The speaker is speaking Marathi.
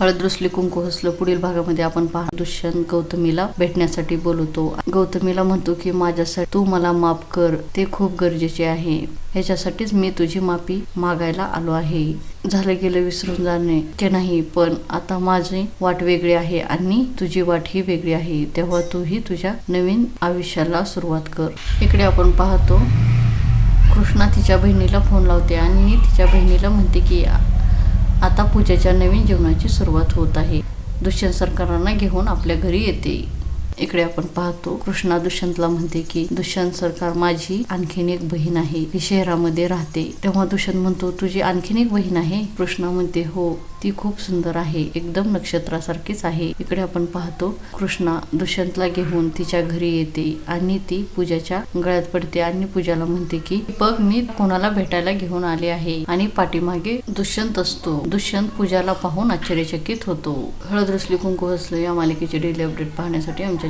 हळदरुसली कुंकू हसलं पुढील भागामध्ये आपण पहा दुष्यंत गौतमीला भेटण्यासाठी बोलवतो. गौतमीला म्हणतो की माझ्यासाठी तू मला माफ कर. ते खूप गरजेचे आहे. ह्याच्यासाठीच मी तुझी माफी मागायला आलो आहे. झालं गेलं विसरून जाणे. ते नाही पण आता माझी वाट वेगळी आहे आणि तुझी वाट ही वेगळी आहे. तेव्हा तूही तुझ्या नवीन आयुष्याला सुरुवात कर. इकडे आपण पाहतो कृष्णा तिच्या बहिणीला फोन लावते आणि तिच्या बहिणीला म्हणते की आता पूजेच्या नवीन जीवनाची सुरुवात होत आहे. दुष्यंत सरकारांना घेऊन आपल्या घरी येते. इकडे आपण पाहतो कृष्णा दुष्यंतला म्हणते की दुष्यंत सरकार माझी आणखीन एक बहीण आहे. ती शहरामध्ये राहते. तेव्हा दुष्यंत म्हणतो तुझी आणखीन एक बहीण आहे? कृष्णा म्हणते हो ती खूप सुंदर आहे. एकदम नक्षत्रासारखीच आहे. इकडे आपण पाहतो कृष्णा दुष्यंतला घेऊन तिच्या घरी येते आणि ती पूजाच्या गळ्यात पडते आणि पूजाला म्हणते की बघ मी कोणाला भेटायला घेऊन आले आहे आणि पाठीमागे दुष्यंत असतो. दुष्यंत पूजाला पाहून आश्चर्यचकित होतो. हळद रसली कुंकू हसलं या मालिकेचे डेली अपडेट पाहण्यासाठी आमच्या